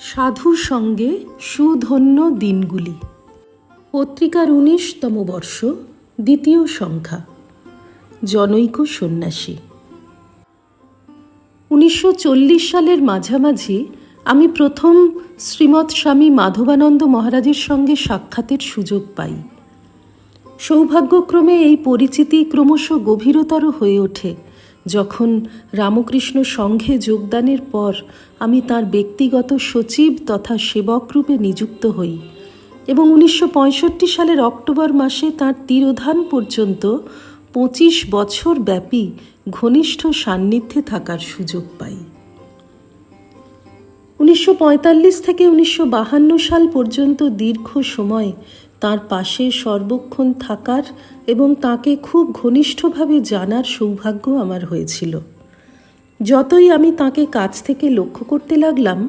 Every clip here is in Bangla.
সাধুর সঙ্গে সুধন্য দিনগুলি। পত্রিকার উনিশতম বর্ষ, দ্বিতীয় সংখ্যা। জনৈক সন্ন্যাসী। উনিশশো চল্লিশ সালের মাঝামাঝি আমি প্রথম শ্রীমৎ স্বামী মাধবানন্দ মহারাজের সঙ্গে সাক্ষাতের সুযোগ পাই। সৌভাগ্যক্রমে এই পরিচিতি ক্রমশ গভীরতর হয়ে ওঠে, যখন রামকৃষ্ণ সংঘে যোগদানের পর আমি তার ব্যক্তিগত সচিব তথা সেবক রূপে নিযুক্ত হই এবং উনিশশো পঁয়ষট্টি সালের অক্টোবর মাসে তার তিরোধান পর্যন্ত পঁচিশ বছর ব্যাপী ঘনিষ্ঠ সান্নিধ্যে থাকার সুযোগ পাই। উনিশশো পঁয়তাল্লিশ থেকে উনিশশো সাল পর্যন্ত দীর্ঘ সময় তার পাশে সর্বক্ষণ থাকার এবং তাকে খুব ঘনিষ্ঠভাবে জানার সৌভাগ্য আমার হয়েছিল। যতই আমি তাকে কাছ থেকে লক্ষ্য করতে লাগলাম,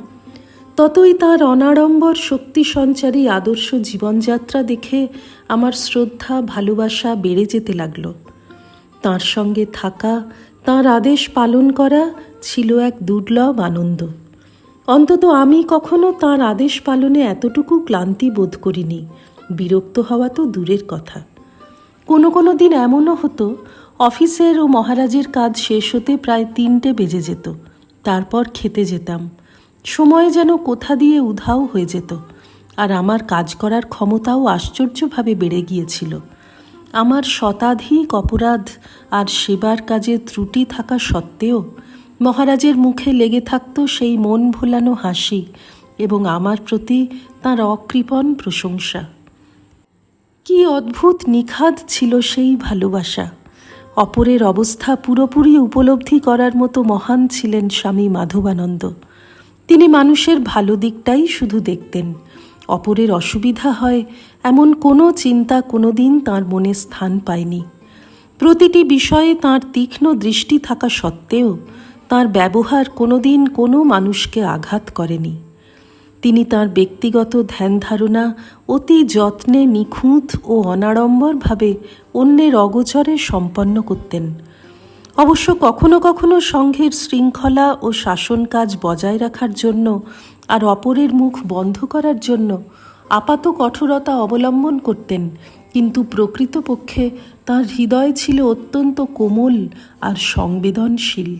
ততই তার অনাড়ম্বর শক্তি সঞ্চারী আদর্শ জীবনযাত্রা দেখে আমার শ্রদ্ধা, ভালোবাসা বেড়ে যেতে লাগল। তার সঙ্গে থাকা, তার আদেশ পালন করা ছিল এক দুর্লভ আনন্দ। অন্তত আমি কখনো তার আদেশ পালনে এতটুকু ক্লান্তি বোধ করিনি। বিরক্ত হওয়া তো দূরের কথা। কোনো কোনো দিন এমনও হতো, অফিসের ও মহারাজের কাজ শেষ হতে প্রায় তিনটে বেজে যেত। তারপর খেতে যেতাম। সময় যেন কোথা দিয়ে উধাও হয়ে যেত। আর আমার কাজ করার ক্ষমতাও আশ্চর্যভাবে বেড়ে গিয়েছিল। আমার শতাধিক অপরাধ আর সেবার কাজে ত্রুটি থাকা সত্ত্বেও মহারাজের মুখে লেগে থাকতো সেই মন ভোলানো হাসি এবং আমার প্রতি তাঁর অকৃপণ প্রশংসা। কি অদ্ভুত নিখাদ ছিল সেই ভালোবাসা। অপরের অবস্থা পুরোপুরি উপলব্ধি করার মতো মহান ছিলেন স্বামী মাধবানন্দ। তিনি মানুষের ভালো দিকটাই শুধু দেখতেন। অপরের অসুবিধা হয় এমন কোনো চিন্তা কোনোদিন তাঁর মনে স্থান পায়নি। প্রতিটি বিষয়ে তাঁর তীক্ষ্ণ দৃষ্টি থাকা সত্ত্বেও তার ব্যবহার কোনোদিন কোনো মানুষকে আঘাত করেনি। তিনি তার ব্যক্তিগত ধ্যান ধারণা অতি যত্নে নিখুঁত ও অনাড়ম্বরভাবে অন্যের অগোচরে সম্পন্ন করতেন। অবশ্য কখনো কখনো সংঘের শৃঙ্খলা ও শাসন কাজ বজায় রাখার জন্য আর অপরের মুখ বন্ধ করার জন্য আপাত কঠোরতা অবলম্বন করতেন, কিন্তু প্রকৃতপক্ষে তার হৃদয় ছিল অত্যন্ত কোমল আর সংবেদনশীল।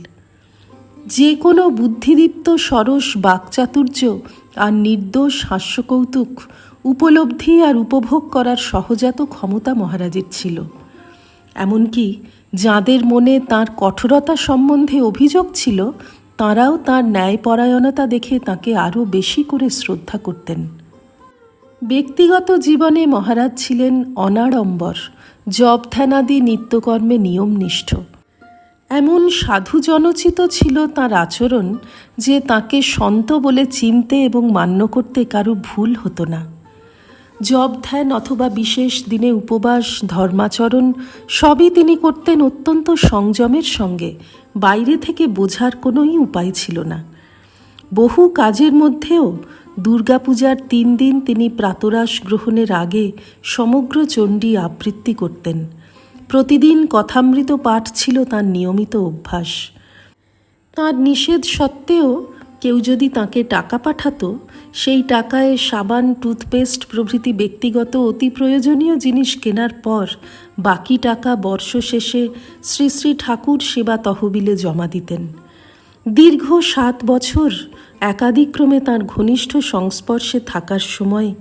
যে কোনো বুদ্ধিদীপ্ত সরস বাকচাতুর্য আর নির্দোষ হাস্যকৌতুক উপলব্ধি আর উপভোগ করার সহজাত ক্ষমতা মহারাজের ছিল। এমনকি যাদের মনে তার কঠোরতা সম্বন্ধে অভিযোগ ছিল, তাঁরাও তার ন্যায়পরায়ণতা দেখে তাকে আরও বেশি করে শ্রদ্ধা করতেন। ব্যক্তিগত জীবনে মহারাজ ছিলেন অনাড়ম্বর, জব ধ্যানাদি নিত্যকর্মে নিয়মনিষ্ঠ। এমন সাধু জনচিত ছিল তার আচরণ যে তাকে সন্ত বলে চিনতে এবং মান্য করতে কারও ভুল হতো না। জব ধ্যান অথবা বিশেষ দিনে উপবাস, ধর্মাচরণ সবই তিনি করতেন অত্যন্ত সংযমের সঙ্গে, বাইরে থেকে বোঝার কোনোই উপায় ছিল না। বহু কাজের মধ্যেও দুর্গাপূজার তিন দিন তিনি প্রাতরাশ গ্রহণের আগে সমগ্র চণ্ডী আবৃত্তি করতেন। প্রতিদিন কথামৃত পাঠ ছিল তার নিয়মিত অভ্যাস। তার নিষেধ সত্ত্বেও কেউ যদি তাকে টাকা পাঠাতো, সেই টাকায় সাবান, টুথপেস্ট প্রভৃতি ব্যক্তিগত অতি প্রয়োজনীয় জিনিস কেনার পর বাকি টাকা বর্ষ শেষে শ্রী শ্রী ঠাকুর সেবা তহবিলে জমা দিতেন। দীর্ঘ সাত বছর একাদিক্রমে তার ঘনিষ্ঠ সংস্পর্শে থাকার সময়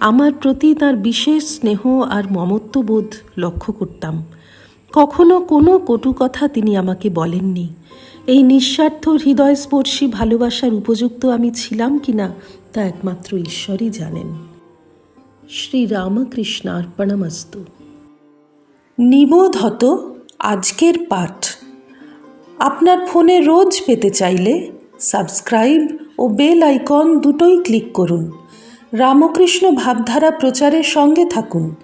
আমার প্রতি তার বিশেষ স্নেহ আর মমত্ববোধ লক্ষ্য করতাম। কখনো কোনো কটু কথা তিনি আমাকে বলেননি। এই নিঃস্বার্থ হৃদয়স্পর্শী ভালোবাসার উপযুক্ত আমি ছিলাম কিনা তা একমাত্র ঈশ্বরই জানেন। শ্রী রামকৃষ্ণার্পণমস্তু নিবোধত আজকের পাঠ। আপনার ফোনে রোজ পেতে চাইলে সাবস্ক্রাইব ও বেল আইকন দুটোই ক্লিক করুন। রামকৃষ্ণ ভাবধারা প্রচারের সঙ্গে থাকুন।